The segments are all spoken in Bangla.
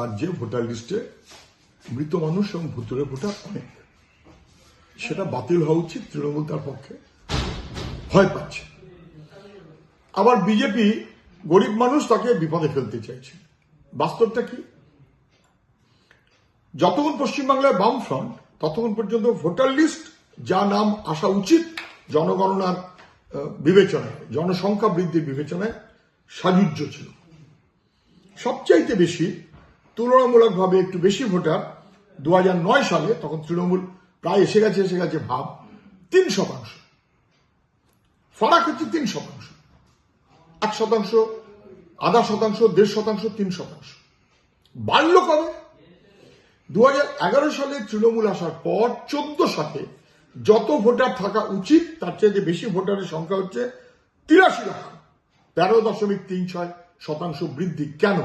রাজ্যে ভোটার লিস্টে মৃত মানুষ এবং ভুতুরে ভোটার অনেক। সেটা বাতিল হওয়া উচিত তৃণমূল তার পক্ষে। ভয় পাচ্ছে। আবার বিজেপি গরিব মানুষ তাকে বিপদে ফেলতে চাইছে। বাস্তবটা কি? যতক্ষণ পশ্চিমবাংলায় বাম ফ্রন্ট ততক্ষণ পর্যন্ত ভোটার লিস্ট যা নাম আসা উচিত জনগণনার বিবেচনায়, জনসংখ্যা বৃদ্ধির বিবেচনায় সাজুজ্য ছিল। সবচাইতে বেশি তুলনামূলকভাবে একটু বেশি ভোটার দু হাজার নয় সালে, তখন তৃণমূল প্রায় এসে গেছে এসে গেছে ভাব, তিন শতাংশ। ফারাক হচ্ছে তিন শতাংশ। এক শতাংশ, আধা শতাংশ, দেড় শতাংশ, তিন শতাংশ। বাড়লো কবে? দু হাজার এগারো সালে তৃণমূল আসার পর চোদ্দ সালে যত ভোটার থাকা উচিত, তার চাইতে বেশি ভোটারের সংখ্যা হচ্ছে তিরাশি লক্ষ। তেরো দশমিক তিন ছয় শতাংশ বৃদ্ধি। কেন?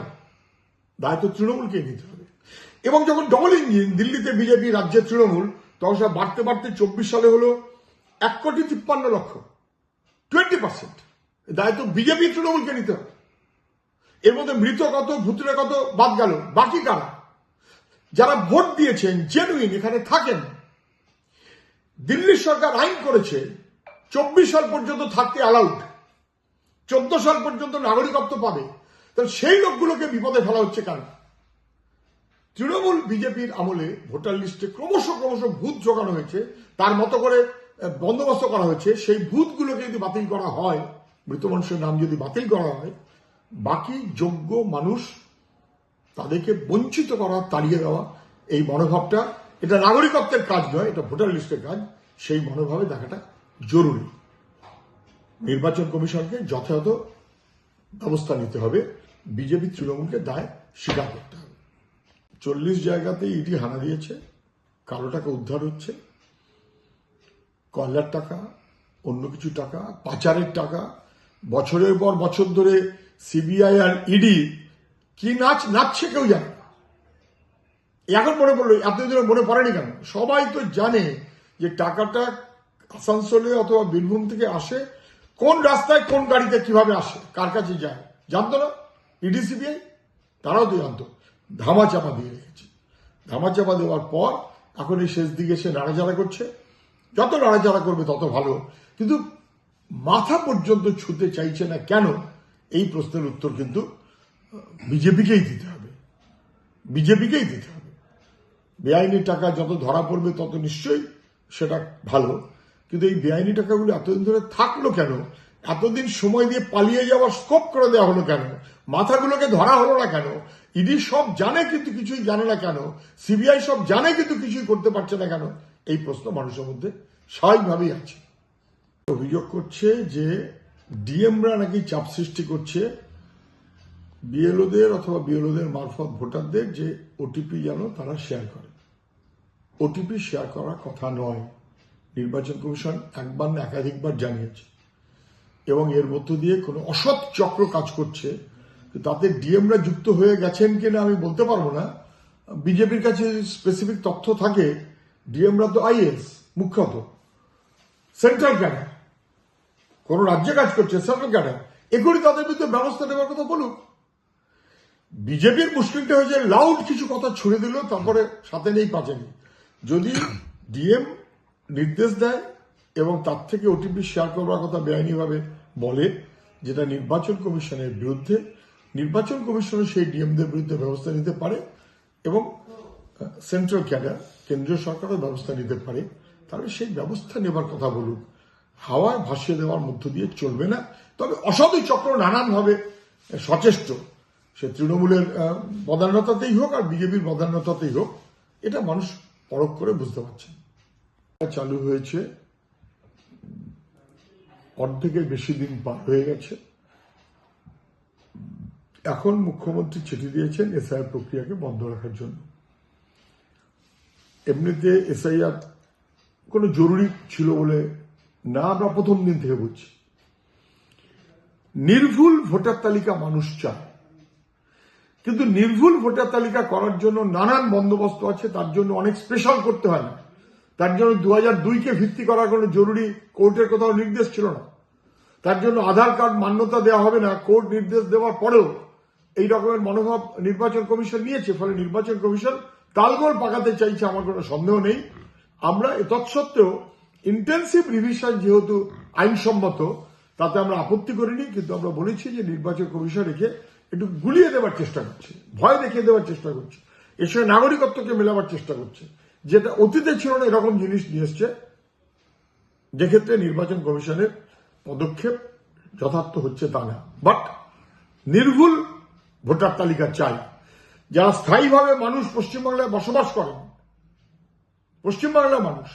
দায়িত্ব তৃণমূলকে নিতে হবে। এবং যখন ডবল ইঞ্জিন দিল্লিতে বিজেপি রাজ্যে তৃণমূল, তখন সব বাড়তে বাড়তে চব্বিশ সালে হলো এক কোটি তিপ্পান্ন লক্ষ টোয়েন্টি পার্সেন্ট দায়িত্ব বিজেপি তৃণমূলকে নিতে হবে। এর মধ্যে মৃত কত ভূতরে কত, বাদ গেল। বাকি কারা? যারা ভোট দিয়েছেন জেনুইন এখানে থাকেন। দিল্লি সরকার আইন করেছে, চব্বিশ সাল পর্যন্ত থাকতে অ্যালাউড চোদ্দ সাল পর্যন্ত নাগরিকত্ব পাবে। তাহলে সেই লোকগুলোকে বিপদে ফেলা হচ্ছে কেন? তৃণমূল বিজেপির আমলে ভোটার লিস্টে ক্রমশ ক্রমশ ভূত জোগানো হয়েছে, তার মতো করে বন্দোবস্ত করা হয়েছে। সেই ভূতগুলোকে যদি বাতিল করা হয় মৃত মানুষের নাম যদি বাতিল করা হয়, বাকি যোগ্য মানুষ তাদেরকে বঞ্চিত করা, তাড়িয়ে দেওয়া, এই মনোভাবটা, এটা নাগরিকত্বের কাজ নয়, এটা ভোটার লিস্টের কাজ, সেই মনোভাবে দেখাটা জরুরি। নির্বাচন কমিশনকে যথাযথ ব্যবস্থা নিতে হবে। বিজেপি তৃণমূলকে দায় স্বীকার করতে হবে। চল্লিশ জায়গাতে ইডি হানা দিয়েছে কালো টাকা উদ্ধার হচ্ছে, কয়লার টাকা, অন্য কিছু টাকা, পাচারের টাকা। বছরের পর বছর ধরে সিবিআই আর ইডি কি নাচ নাচছে কেউ জানে এখন মনে পড়ল এতদিন মনে পড়েনি কেন? সবাই তো জানে যে টাকাটা আসানসোলে অথবা বীরভূম থেকে আসে, কোন রাস্তায় কোন গাড়িতে কীভাবে আসে, কার কাছে যায়, জানতো না? ইডি সিবিআই তারাও তো জানতো ধামা চাপা দিয়ে রেখেছে। ধামা চাপা দেওয়ার পর এখন এই শেষ দিকে সে নাড়াচাড়া করছে। যত নাড়াচাড়া করবে তত ভালো। কিন্তু মাথা পর্যন্ত ছুতে চাইছে না কেন? এই প্রশ্নের উত্তর কিন্তু বিজেপিকেই দিতে হবে। বিজেপিকেই দিতে হবে। বেআইনি টাকা যত ধরা পড়বে তত নিশ্চয়ই সেটা ভালো। কিন্তু এই বেআইনি টাকাগুলো এতদিন ধরে থাকল কেন? এতদিন সময় দিয়ে পালিয়ে যাওয়ার স্কোপ করে দেওয়া হলো কেন? মাথাগুলোকে ধরা হলো না কেন? ইডি সব জানে কিন্তু কিছুই জানে না কেন? সিবিআই সব জানে কিন্তু কিছুই করতে পারছে না কেন? এই প্রশ্ন মানুষের মধ্যে স্বাভাবিকভাবেই আছে। অভিযোগ করছে যে ডিএমরা নাকি চাপ সৃষ্টি করছে বিএলওদের অথবা বিএলওদের মারফত ভোটারদের যে ওটিপি যেন তারা শেয়ার করে। ওটিপি শেয়ার করার কথা নয়। নির্বাচন কমিশন একবার না একাধিকবার জানিয়েছে। এবং এর মধ্য দিয়ে কোনো অসৎ চক্র কাজ করছে তাতে ডিএমরা যুক্ত হয়ে গেছেন কিনা আমি বলতে পারব না। বিজেপির কাছে স্পেসিফিক তথ্য থাকে, ডিএমরা তো আইএস, মুখ্যত। সেন্ট্রাল ক্যাডার কোন রাজ্যে কাজ করছে সেন্ট্রাল ক্যাডার এগুলি তাদের বিরুদ্ধে ব্যবস্থা নেওয়ার কথা বলুক। বিজেপির মুশকিলটা হয়েছে লাউড কিছু কথা ছুড়ে দিল, তারপরে সাথে নেই পাচে নেই যদি ডিএম নির্দেশ দেয় এবং তার থেকে ওটিপি শেয়ার করবার কথা বেআইনিভাবে বলে, যেটা নির্বাচন কমিশনের বিরুদ্ধে নির্বাচন কমিশন সেই ডিএমদের বিরুদ্ধে ব্যবস্থা নিতে পারে এবং সেন্ট্রাল ক্যাডার, কেন্দ্রীয় সরকারও ব্যবস্থা নিতে পারে। তাহলে সেই ব্যবস্থা নেবার কথা বলুক। হাওয়ায় ভাসিয়ে দেওয়ার মধ্য দিয়ে চলবে না। তবে অসাধু চক্র নানানভাবে সচেষ্ট। সে তৃণমূলের বদান্যতাতেই হোক আর বিজেপির বদান্যতাতেই হোক, এটা মানুষ পরখ করে বুঝতে পারছে। চালু হয়েছে। অর্ধেকের বেশি দিন পার হয়ে গেছে। এখন মুখ্যমন্ত্রী চিঠি দিয়েছেন এসআইআর প্রক্রিয়াকে বন্ধ রাখার জন্য। এমনিতে এসআইআর কোনো জরুরি ছিল বলে না আমরা প্রথম দিন থেকে বলছি নির্ভুল ভোটার তালিকা মানুষ চায়। কিন্তু নির্ভুল ভোটার তালিকা করার জন্য নানান বন্দোবস্ত আছে, তার জন্য অনেক স্পেশাল করতে হয় না। তার জন্য দু হাজার দুইকে ভিত্তি করার কোনো জরুরি কোর্টের কোথাও নির্দেশ ছিল না। তার জন্য আধার কার্ড মান্যতা দেওয়া হবে না, কোর্ট নির্দেশ দেওয়ার পরেও এই রকমের মনোভাব নির্বাচন কমিশন নিয়েছে, ফলে নির্বাচন কমিশন তালগোল পাকাতে চাইছে আমার কোনো সন্দেহ নেই। আমরা তৎসত্ত্বেও ইন্টেন্সিভ রিভিশন যেহেতু আইনসম্মত, তাতে আমরা আপত্তি করিনি, কিন্তু আমরা বলেছি যে নির্বাচন কমিশন একে একটু গুলিয়ে দেওয়ার চেষ্টা করছে, ভয় দেখিয়ে দেওয়ার চেষ্টা করছে এর সঙ্গে নাগরিকত্বকে মেলাবার চেষ্টা করছে। যেটা অতীতে ছিল না, এরকম জিনিস নিয়ে এসছে। যেক্ষেত্রে নির্বাচন কমিশনের পদক্ষেপ যথার্থ হচ্ছে তা না। বাট নির্ভুল ভোটার তালিকা চাই। যারা স্থায়ীভাবে মানুষ পশ্চিমবাংলায় বসবাস করেন, পশ্চিমবাংলার মানুষ,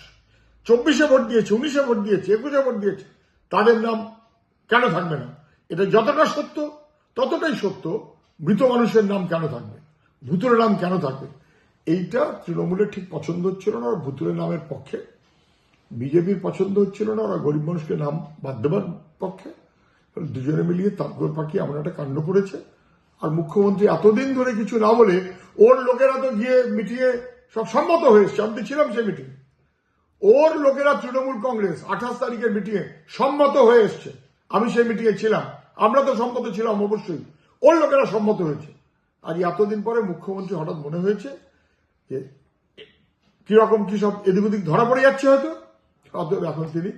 চব্বিশে ভোট দিয়েছে, উনিশে ভোট দিয়েছে, একুশে ভোট দিয়েছে, তাদের নাম কেন থাকবে না? এটা যতটা সত্য, ততটাই সত্য, মৃত মানুষের নাম কেন থাকবে? ভুতুরের নাম কেন থাকবে? এইটা তৃণমূলের ঠিক পছন্দ হচ্ছিল না আর ভুতুরের নামের পক্ষে। বিজেপির পছন্দ হচ্ছিল না, ওরা গরিব মানুষকে নাম বাদ দেবার পক্ষে। দুজনে মিলিয়ে তারপর পাখি এমন একটা কাণ্ড করেছে। আর মুখ্যমন্ত্রী এতদিন ধরে কিছু না বলে, ওর লোকেরা তো গিয়ে মিটিয়ে সব সম্মত হয়ে এসছে আমি ছিলাম সে মিটিং। ওর লোকেরা তৃণমূল কংগ্রেস আঠাশ তারিখের মিটিংয়ে সম্মত হয়ে এসছে। আমি সেই মিটিংয়ে ছিলাম। আমরা তো সম্মত ছিলাম অবশ্যই। ওর লোকেরা সম্মত হয়েছে। আর এতদিন পরে মুখ্যমন্ত্রী হঠাৎ মনে হয়েছে যে, কীরকম কি সব এদিক ওদিক ধরা পড়ে যাচ্ছে হয়তো? অতএব এখন তিনি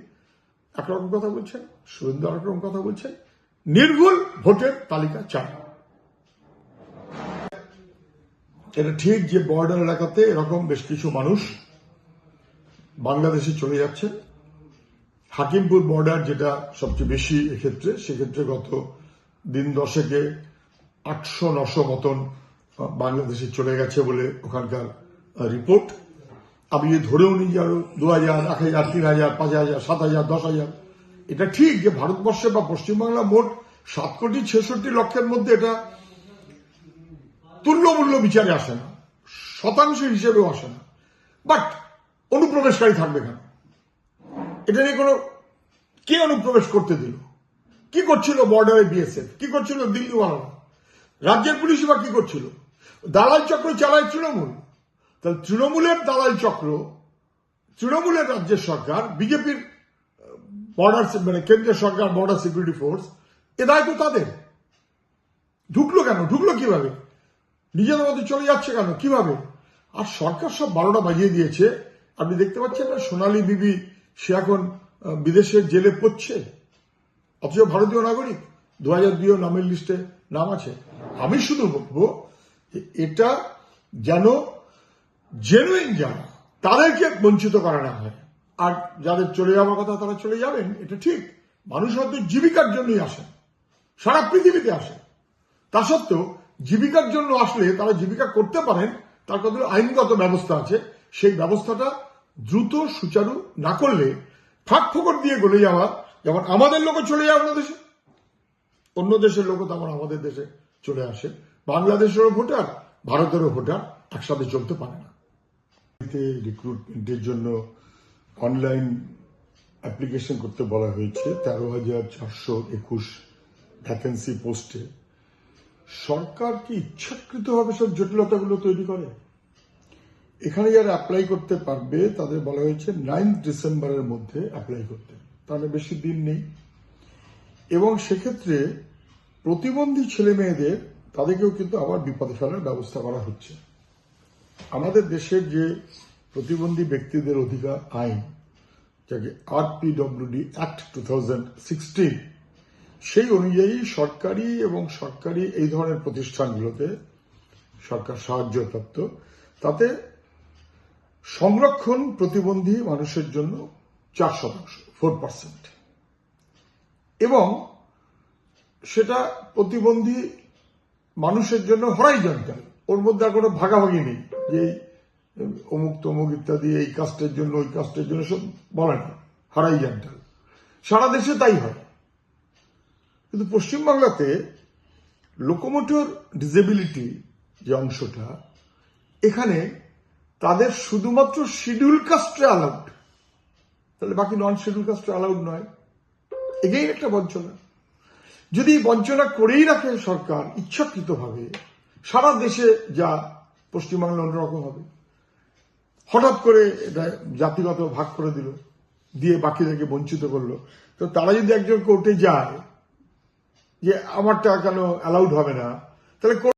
একরকম কথা বলছেন সুরেন্দ্র একরকম কথা বলছেন। নির্ভুল ভোটের তালিকা চান এটা ঠিক যে বর্ডার এলাকাতে এরকম বেশ কিছু মানুষ বাংলাদেশে চলে যাচ্ছে। হাকিমপুর বর্ডার যেটা সবচেয়ে বেশি এক্ষেত্রে, সেক্ষেত্রে গত দিন দশেকে আটশো নশো মতন বাংলাদেশে চলে গেছে বলে ওখানকার রিপোর্ট আমি ধরেও নিই যে আরও দু হাজার এক হাজার তিন হাজার পাঁচ হাজার সাত হাজার দশ হাজার এটা ঠিক যে ভারতবর্ষে বা পশ্চিমবাংলা মোট সাত কোটি ছেষট্টি লক্ষের মধ্যে এটা তুল্যমূল্য বিচারে আসে না, শতাংশ হিসেবেও আসে না বাট অনুপ্রবেশকারী থাকবে কেন? এটা নিয়ে কোনো কে অনুপ্রবেশ করতে দিল? কি করছিল বর্ডারে বিএসএফ কি করছিল দিল্লিওয়ালারা রাজ্যের পুলিশ বা কি করছিল? দালাল চক্র চালায় তৃণমূল। তাহলে তৃণমূলের দালাল চক্র, তৃণমূলের রাজ্যের সরকার, বিজেপির বর্ডার মানে কেন্দ্রীয় সরকার বর্ডার সিকিউরিটি ফোর্স এ দায়িত্ব তাদের। ঢুকলো কেন? ঢুকলো কীভাবে? নিজেদের মধ্যে চলে যাচ্ছে কেন? কীভাবে? আর সরকার সব বারোটা বাজিয়ে দিয়েছে। আপনি দেখতে পাচ্ছেন না সোনালী বিবি সে এখন আহ, বিদেশের জেলে পড়ছে। অথচ ভারতীয় নাগরিক দু হাজার দুইও নামের লিস্টে নাম আছে। আমি শুধু বলব এটা যেন জেনুইন যারা তাদেরকে বঞ্চিত করা না হয়। আর যাদের চলে যাওয়ার কথা তারা চলে যাবেন এটা ঠিক। মানুষ হয়তো জীবিকার জন্যই আসেন সারা পৃথিবীতে আসে। তা সত্ত্বেও জীবিকার জন্য আসলে তারা জীবিকা করতে পারেন, তার কত আইনগত ব্যবস্থা আছে, সেই ব্যবস্থাটা দ্রুত সুচারু না করলে ফাঁক ফোকর দিয়ে গলে যাওয়া যেমন আমাদের লোকও চলে যায় অন্য দেশে। অন্য দেশের লোকও তেমন আমাদের দেশে চলে আসে। বাংলাদেশেরও ভোটার, ভারতেরও ভোটার একসাথে চলতে পারে না। রিক্রুটমেন্টের জন্য অনলাইন অ্যাপ্লিকেশন করতে বলা হয়েছে। তেরো হাজার চারশো একুশ ভ্যাকেন্সি পোস্টে সরকার কি ইচ্ছাকৃতভাবে সব জটিলতাগুলো তৈরি করে? এখানে যারা অ্যাপ্লাই করতে পারবে, তাদের বলা হয়েছে নাইন্থ ডিসেম্বরের মধ্যে অ্যাপ্লাই করতে। তাহলে বেশি দিন নেই। এবং সেক্ষেত্রে প্রতিবন্ধী ছেলে মেয়েদের তাদেরকেও কিন্তু আবার বিপদে ফেলার ব্যবস্থা করা হচ্ছে। আমাদের দেশের যে প্রতিবন্ধী ব্যক্তিদের অধিকার আইন, যাকে আর পিডব্লিউডি অ্যাক্ট টু সেই অনুযায়ী সরকারি এবং সরকারি এই ধরনের প্রতিষ্ঠানগুলোতে সরকার সাহায্যপ্রাপ্ত তাতে সংরক্ষণ প্রতিবন্ধী মানুষের জন্য চার শতাংশ, ফোর পার্সেন্ট। এবং সেটা প্রতিবন্ধী মানুষের জন্য হরাই হরাইজন্টাল। ওর মধ্যে আর কোনো ভাগাভাগি নেই যে অমুক তমুক ইত্যাদি, এই কাস্টের জন্য, ওই কাস্টের জন্য সব বলে না, হরাইজন্টাল। সারা দেশে তাই হয়। কিন্তু পশ্চিমবাংলাতে লোকোমোটর ডিসেবিলিটি যে অংশটা, এখানে তাদের শুধুমাত্র শিডিউল কাস্টে অ্যালাউড তাহলে বাকি নন শিডিউল কাস্টে অ্যালাউড নয়। এগেই একটা বঞ্চনা। যদি বঞ্চনা করেই রাখে সরকার ইচ্ছাকৃতভাবে, সারা দেশে যা পশ্চিমবাংলা অন্যরকম হবে। হঠাৎ করে এটা জাতিগত ভাগ করে দিল, দিয়ে বাকিদেরকে বঞ্চিত করল। তো তারা যদি একজন কোর্টে যায় যে আমারটা কেন অ্যালাউড হবে না? তাহলে